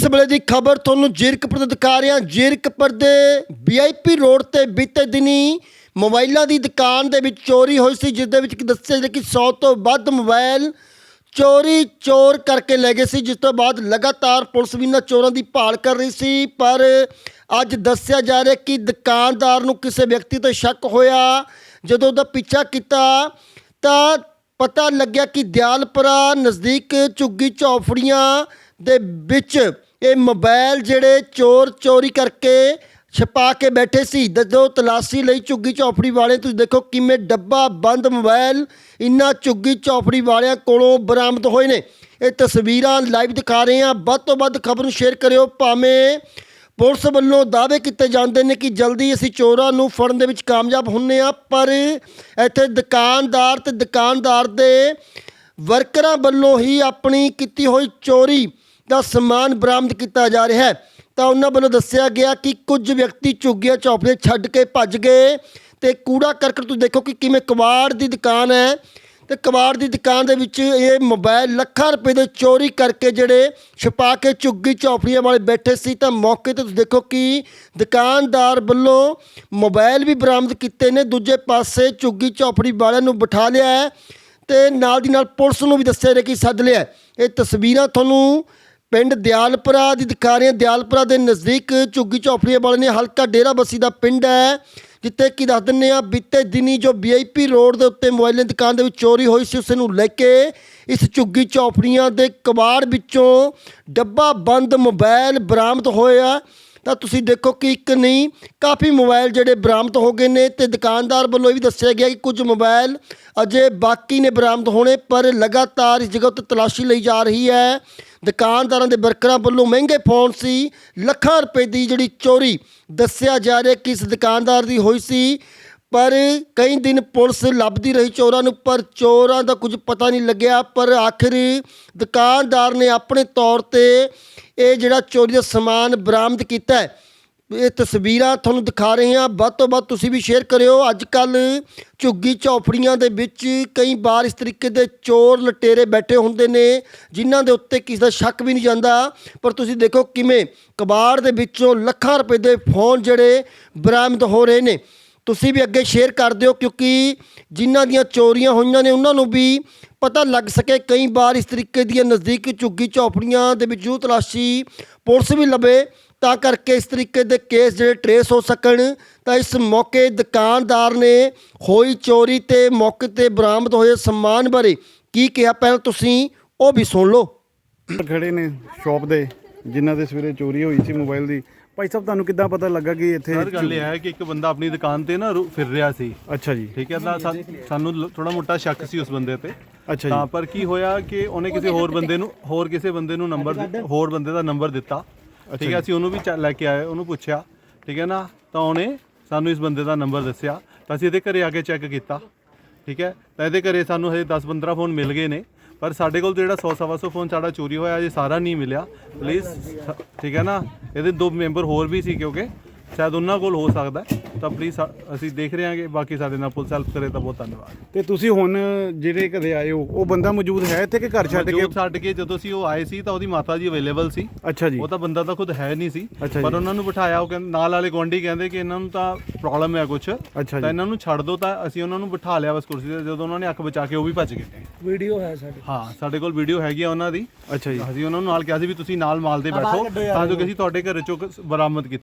ਇਸ ਵੇਲੇ ਦੀ ਖਬਰ ਤੁਹਾਨੂੰ ਜੀਰਕਪੁਰ ਤੋਂ ਦਿਖਾ ਰਿਹਾ ਜੀਰਕਪੁਰ ਦੇ ਵੀਆਈਪੀ ਰੋਡ ਤੇ ਬੀਤੇ ਦਿਨੀ ਮੋਬਾਈਲਾਂ ਦੀ ਦੁਕਾਨ ਦੇ ਵਿੱਚ ਚੋਰੀ ਹੋਈ ਸੀ ਜਿਸ ਦੇ ਵਿੱਚ ਦੱਸਿਆ ਜਾ ਕਿ 100 ਤੋਂ ਵੱਧ ਮੋਬਾਈਲ ਚੋਰੀ ਚੋਰ ਕਰਕੇ ਲੈ ਗਏ ਸੀ। ਜਿਸ ਤੋਂ ਬਾਅਦ ਲਗਾਤਾਰ ਪੁਲਿਸ ਵੀ ਇਹਨਾਂ ਚੋਰਾਂ ਦੀ ਭਾਲ ਕਰ ਰਹੀ ਸੀ, ਪਰ ਅੱਜ ਦੱਸਿਆ ਜਾ ਰਿਹਾ ਕਿ ਦੁਕਾਨਦਾਰ ਨੂੰ ਕਿਸੇ ਵਿਅਕਤੀ ਤੇ ਸ਼ੱਕ ਹੋਇਆ। ਜਦੋਂ ਉਹਦਾ ਪਿੱਛਾ ਕੀਤਾ, ਤਾਂ ਪਤਾ ਲੱਗਿਆ ਕਿ ਦਿਆਲਪੁਰਾ ਨਜ਼ਦੀਕ ਝੁੱਗੀ ਚੌਫੜੀਆਂ ਦੇ ਵਿੱਚ ਇਹ ਮੋਬਾਈਲ ਜਿਹੜੇ ਚੋਰ ਚੋਰੀ ਕਰਕੇ ਛਪਾ ਕੇ ਬੈਠੇ ਸੀ, ਜਦੋਂ ਤਲਾਸ਼ੀ ਲਈ ਝੁੱਗੀ ਚੌਫੜੀ ਵਾਲੇ, ਤੁਸੀਂ ਦੇਖੋ ਕਿਵੇਂ ਡੱਬਾ ਬੰਦ ਮੋਬਾਈਲ ਇਨ੍ਹਾਂ ਝੁੱਗੀ ਚੌਫੜੀ ਵਾਲਿਆਂ ਕੋਲੋਂ ਬਰਾਮਦ ਹੋਏ ਨੇ। ਇਹ ਤਸਵੀਰਾਂ ਲਾਈਵ ਦਿਖਾ ਰਹੇ ਹਾਂ। ਵੱਧ ਤੋਂ ਵੱਧ ਖਬਰ ਨੂੰ ਸ਼ੇਅਰ ਕਰਿਓ। ਭਾਵੇਂ ਪੁਲਿਸ ਵੱਲੋਂ ਦਾਅਵੇ ਕੀਤੇ ਜਾਂਦੇ ਨੇ ਕਿ ਜਲਦੀ ਅਸੀਂ ਚੋਰਾਂ ਨੂੰ ਫੜਨ ਦੇ ਵਿੱਚ ਕਾਮਯਾਬ ਹੁੰਨੇ ਆ ਪਰ ਇੱਥੇ ਦੁਕਾਨਦਾਰ ਤੇ ਦੁਕਾਨਦਾਰ ਦੇ ਵਰਕਰਾਂ ਵੱਲੋਂ ਹੀ ਆਪਣੀ ਕੀਤੀ ਹੋਈ ਚੋਰੀ ਦਾ ਸਮਾਨ ਬਰਾਮਦ ਕੀਤਾ ਜਾ ਰਿਹਾ ਹੈ। ਤਾਂ ਉਹਨਾਂ ਵੱਲੋਂ ਦੱਸਿਆ ਗਿਆ ਕਿ ਕੁਝ ਵਿਅਕਤੀ ਝੁੱਗੀਆਂ ਚੌਪੜੇ ਛੱਡ ਕੇ ਭੱਜ ਗਏ ਤੇ ਕੂੜਾ ਕਰਕਟ ਤੁਸੀਂ ਦੇਖੋ ਕਿ ਕਿਵੇਂ ਕਬਾੜ ਦੀ ਦੁਕਾਨ ਹੈ। ਤੇ ਕਬਾੜ ਦੀ ਦੁਕਾਨ ਦੇ ਵਿੱਚ ਇਹ ਮੋਬਾਈਲ ਲੱਖਾਂ ਰੁਪਏ ਦੇ ਚੋਰੀ ਕਰਕੇ ਜਿਹੜੇ ਛੁਪਾ ਕੇ ਝੁੱਗੀ ਚੌਪੜੀਆਂ ਵਾਲੇ ਬੈਠੇ ਸੀ। ਤਾਂ ਮੌਕੇ ਤੇ ਤੁਸੀਂ ਦੇਖੋ ਕਿ ਦੁਕਾਨਦਾਰ ਵੱਲੋਂ ਮੋਬਾਈਲ ਵੀ ਬਰਾਮਦ ਕੀਤੇ ਨੇ। ਦੂਜੇ ਪਾਸੇ ਝੁੱਗੀ ਚੌਪੜੀ ਵਾਲਿਆਂ ਨੂੰ ਬਿਠਾ ਲਿਆ ਹੈ ਤੇ ਨਾਲ ਦੀ ਨਾਲ ਪੁਲਿਸ ਨੂੰ ਵੀ ਦੱਸਿਆ ਰਿਹਾ ਕਿ ਸੱਦ ਲਿਆ ਇਹ ਤਸਵੀਰਾਂ ਤੁਹਾਨੂੰ ਪਿੰਡ ਦਿਆਲਪੁਰਾ ਦੀ ਦਿਖਾ ਰਹੇ ਹਾਂ। ਦਿਆਲਪੁਰਾ ਦੇ ਨਜ਼ਦੀਕ ਝੁੱਗੀ ਚੌਪੜੀਆਂ ਵਾਲੇ ਨੇ ਹਲਕਾ ਡੇਰਾ ਬੱਸੀ ਦਾ ਪਿੰਡ ਹੈ, ਜਿੱਥੇ ਕੀ ਦੱਸ ਦਿੰਨੇ ਆ ਬੀਤੇ ਦਿਨੀ ਜੋ ਵੀਆਈਪੀ ਰੋਡ ਦੇ ਉੱਤੇ ਮੋਬਾਈਲਾਂ ਦੀ ਦੁਕਾਨ ਦੇ ਵਿੱਚ ਚੋਰੀ ਹੋਈ ਸੀ ਉਸ ਨੂੰ ਲੈ ਕੇ ਇਸ ਝੁੱਗੀ ਚੌਪੜੀਆਂ ਦੇ ਕਬਾੜ ਵਿੱਚੋਂ ਡੱਬਾ ਬੰਦ ਮੋਬਾਈਲ ਬਰਾਮਦ ਹੋਇਆ। ਤਾਂ ਤੁਸੀਂ ਦੇਖੋ ਕਿ ਇੱਕ ਨਹੀਂ, ਕਾਫੀ ਮੋਬਾਈਲ ਜਿਹੜੇ ਬਰਾਮਦ ਹੋ ਗਏ ਨੇ ਤੇ ਦੁਕਾਨਦਾਰ ਵੱਲੋਂ ਇਹ ਵੀ ਦੱਸਿਆ ਗਿਆ ਕਿ ਕੁਝ ਮੋਬਾਈਲ ਅਜੇ ਬਾਕੀ ਨੇ ਬਰਾਮਦ ਹੋਣੇ, ਪਰ ਲਗਾਤਾਰ ਇਸ ਜਗ੍ਹਾ ਉੱਤੇ ਤਲਾਸ਼ੀ ਲਈ ਜਾ ਰਹੀ ਹੈ। ਦੁਕਾਨਦਾਰਾਂ ਦੇ ਵਰਕਰਾਂ ਵੱਲੋਂ ਮਹਿੰਗੇ ਫੋਨ ਸੀ, ਲੱਖਾਂ ਰੁਪਏ ਦੀ ਜਿਹੜੀ ਚੋਰੀ ਦੱਸਿਆ ਜਾ ਰਿਹਾ ਕਿ ਇਸ ਦੁਕਾਨਦਾਰ ਦੀ ਹੋਈ ਸੀ। ਪਰ ਕਈ ਦਿਨ ਪੁਲਿਸ ਲੱਭਦੀ ਰਹੀ ਚੋਰਾਂ ਨੂੰ, ਪਰ ਚੋਰਾਂ ਦਾ ਕੁਝ ਪਤਾ ਨਹੀਂ ਲੱਗਿਆ। ਪਰ ਆਖਿਰ ਦੁਕਾਨਦਾਰ ਨੇ ਆਪਣੇ ਤੌਰ ਤੇ ਇਹ ਜਿਹੜਾ ਚੋਰੀ ਦਾ ਸਮਾਨ ਬਰਾਮਦ ਕੀਤਾ ਇਹ ਤਸਵੀਰਾਂ ਤੁਹਾਨੂੰ ਦਿਖਾ ਰਹੇ ਹਾਂ। ਵੱਧ ਤੋਂ ਵੱਧ ਤੁਸੀਂ ਵੀ ਸ਼ੇਅਰ ਕਰਿਓ। ਅੱਜ ਕੱਲ ਝੁੱਗੀ ਚੌਪੜੀਆਂ ਦੇ ਵਿੱਚ ਕਈ ਵਾਰ ਇਸ ਤਰੀਕੇ ਦੇ ਚੋਰ ਲਟੇਰੇ ਬੈਠੇ ਹੁੰਦੇ ਨੇ, ਜਿਨ੍ਹਾਂ ਦੇ ਉੱਤੇ ਕਿਸੇ ਦਾ ਸ਼ੱਕ ਵੀ ਨਹੀਂ ਜਾਂਦਾ। ਪਰ ਤੁਸੀਂ ਦੇਖੋ ਕਿਵੇਂ ਕਬਾੜ ਦੇ ਵਿੱਚੋਂ ਲੱਖਾਂ ਰੁਪਏ ਦੇ ਫੋਨ ਜਿਹੜੇ ਬਰਾਮਦ ਹੋ ਰਹੇ ਨੇ। ਤੁਸੀਂ ਵੀ ਅੱਗੇ ਸ਼ੇਅਰ ਕਰ ਦਿਓ, ਕਿਉਂਕਿ ਜਿਨ੍ਹਾਂ ਦੀਆਂ ਚੋਰੀਆਂ ਹੋਈਆਂ ਨੇ, ਉਹਨਾਂ ਨੂੰ ਵੀ ਪਤਾ ਲੱਗ ਸਕੇ। ਕਈ ਵਾਰ ਇਸ ਤਰੀਕੇ ਦੀਆਂ ਨਜ਼ਦੀਕ ਝੁੱਗੀ ਝੌਪੜੀਆਂ ਦੇ ਵਿੱਚ ਜੂ ਤਲਾਸ਼ੀ ਪੁਲਿਸ ਵੀ ਲਵੇ, ਤਾਂ ਕਰਕੇ ਇਸ ਤਰੀਕੇ ਦੇ ਕੇਸ ਜਿਹੜੇ ਟਰੇਸ ਹੋ ਸਕਣ, ਤਾਂ ਇਸ ਮੌਕੇ ਦੁਕਾਨਦਾਰ ਨੇ ਹੋਈ ਚੋਰੀ ਤੇ ਮੌਕੇ ਤੇ ਬਰਾਮਦ ਹੋਏ ਸਮਾਨ ਬਾਰੇ ਕੀ ਕਿਹਾ? ਪਹਿਲਾਂ ਤੁਸੀਂ ਉਹ ਵੀ ਸੁਣ ਲਓ। ਖੜੇ ਨੇ ਸ਼ਾਪ ਦੇ, ਜਿਨ੍ਹਾਂ ਦੇ ਸਵੇਰੇ ਚੋਰੀ ਹੋਈ ਸੀ ਮੋਬਾਈਲ ਦੀ ਭਾਈ ਸਾਹਿਬ ਤੁਹਾਨੂੰ ਕਿੱਦਾਂ ਪਤਾ ਲੱਗਾ ਕਿ ਇੱਥੇ ਸਰ ਗੱਲ ਇਹ ਹੈ ਕਿ ਇੱਕ ਬੰਦਾ ਆਪਣੀ ਦੁਕਾਨ ਤੇ ਨਾ ਰੁ- ਫਿਰ ਰਿਹਾ ਸੀ। ਅੱਛਾ ਜੀ। ਠੀਕ ਹੈ ਤਾਂ ਸਾ- ਸਾਨੂੰ ਥੋੜਾ ਮੋਟਾ ਸ਼ੱਕ ਸੀ ਉਸ ਬੰਦੇ ਤੇ। ਅੱਛਾ ਤਾਂ ਜੀ। ਪਰ ਕੀ ਹੋਇਆ ਕਿ ਉਹਨੇ ਕਿਸੇ ਹੋਰ ਬੰਦੇ ਨੂੰ ਹੋਰ ਕਿਸੇ ਬੰਦੇ ਨੂੰ ਨੰਬਰ ਹੋਰ ਬੰਦੇ ਦਾ ਨੰਬਰ ਦਿੱਤਾ। ਠੀਕ ਹੈ ਅਸੀਂ ਉਹਨੂੰ ਵੀ ਚ- ਲੈ ਕੇ ਆਏ ਉਹਨੂੰ ਪੁੱਛਿਆ। ਠੀਕ ਹੈ ਨਾ? ਤਾਂ ਉਹਨੇ ਸਾਨੂੰ ਇਸ ਬੰਦੇ ਦਾ ਨੰਬਰ ਦੱਸਿਆ। ਤਾਂ ਅਸੀਂ ਇਹਦੇ ਘਰੇ ਆ ਕੇ ਚੈੱਕ ਕੀਤਾ। ਠੀਕ ਹੈ? ਤਾਂ ਇਹਦੇ ਘਰੇ ਸਾਨੂੰ ਹਜੇ 10 15 ਫੋਨ ਮਿਲ ਗਏ ਨੇ। ਪਰ ਸਾਡੇ ਕੋਲ ਜਿਹੜਾ 100 ਸਵਾ 100 ਫੋਨ ਸਾਡਾ ਚੋਰੀ ਹੋਇਆ ਜੀ ਸਾਰਾ ਨਹੀਂ ਮਿਲਿਆ। ਪਲੀਜ਼ ਠੀਕ ਹੈ ਨਾ? ਇਹਦੇ ਦੋ ਮੈਂਬਰ ਹੋਰ ਵੀ ਸੀ ਕਿਉਂਕਿ ਸ਼ਾਇਦ ਉਹਨਾਂ ਕੋਲ ਹੋ ਸਕਦਾ। ਤਾਂ ਪਲੀਜ਼ ਅਸੀਂ ਦੇਖ ਰਹੇ ਹਾਂਗੇ ਬਾਕੀ ਸਾਡੇ ਨਾਲ ਪੁਲਿਸ ਹੈਲਪ ਕਰੇ ਤਾਂ ਬਹੁਤ ਧੰਨਵਾਦ। ਤੇ ਤੁਸੀਂ ਹੁਣ ਜਿਹੜੇ ਕਦੇ ਆਏ ਹੋ ਉਹ ਬੰਦਾ ਮੌਜੂਦ ਹੈ ਇੱਥੇ ਕਿ ਘਰ ਛੱਡ ਕੇ? ਮੌਜੂਦ ਛੱਡ ਕੇ ਜਦੋਂ ਅਸੀਂ ਉਹ ਆਏ ਸੀ ਤਾਂ ਉਹਦੀ ਮਾਤਾ ਜੀ ਅਵੇਲੇਬਲ ਸੀ। ਅੱਛਾ ਜੀ। ਉਹ ਤਾਂ ਬੰਦਾ ਤਾਂ ਖੁਦ ਹੈ ਨਹੀਂ ਸੀ। ਅੱਛਾ ਪਰ ਜੀ। ਉਹਨਾਂ ਨੂੰ ਬਿਠਾਇਆ ਉਹ ਕਹਿੰਦੇ ਨਾਲ ਵਾਲੇ ਗੁਆਂਢੀ ਕਹਿੰਦੇ ਕਿ ਇਹਨਾਂ ਨੂੰ ਤਾਂ ਪ੍ਰੋਬਲਮ ਹੈ ਕੁਝ ਅੱਛਾ ਤਾਂ ਜੀ ਇਹਨਾਂ ਨੂੰ ਛੱਡ ਦਿਓ ਤਾਂ ਅਸੀਂ ਉਹਨਾਂ ਨੂੰ ਬਿਠਾ ਲਿਆ ਬਸ ਕੁਰਸੀ ਤੇ। ਜਦੋਂ ਉਹਨਾਂ ਨੇ ਅੱਖ ਬਚਾ ਕੇ ਉਹ ਵੀ ਭੱਜ ਗਏ। ਵੀਡੀਓ ਹੈ ਸਾਡੇ। ਹਾਂ ਸਾਡੇ ਕੋਲ ਵੀਡੀਓ ਹੈਗੀ ਆ ਉਹਨਾਂ ਦੀ। ਅੱਛਾ ਜੀ। ਅਸੀਂ ਉਹਨਾਂ ਨੂੰ ਨਾਲ ਕਿਹਾ ਸੀ ਵੀ ਤੁਸੀਂ ਨਾਲ ਮਾਲ ਦੇ ਬੈਠੋ ਤਾਂ ਜੋ ਕਿ ਅਸੀਂ ਤੁਹਾਡੇ ਘਰ ਚੋਂ ਕ- ਬਰਾਮਦ ਕੀਤਾ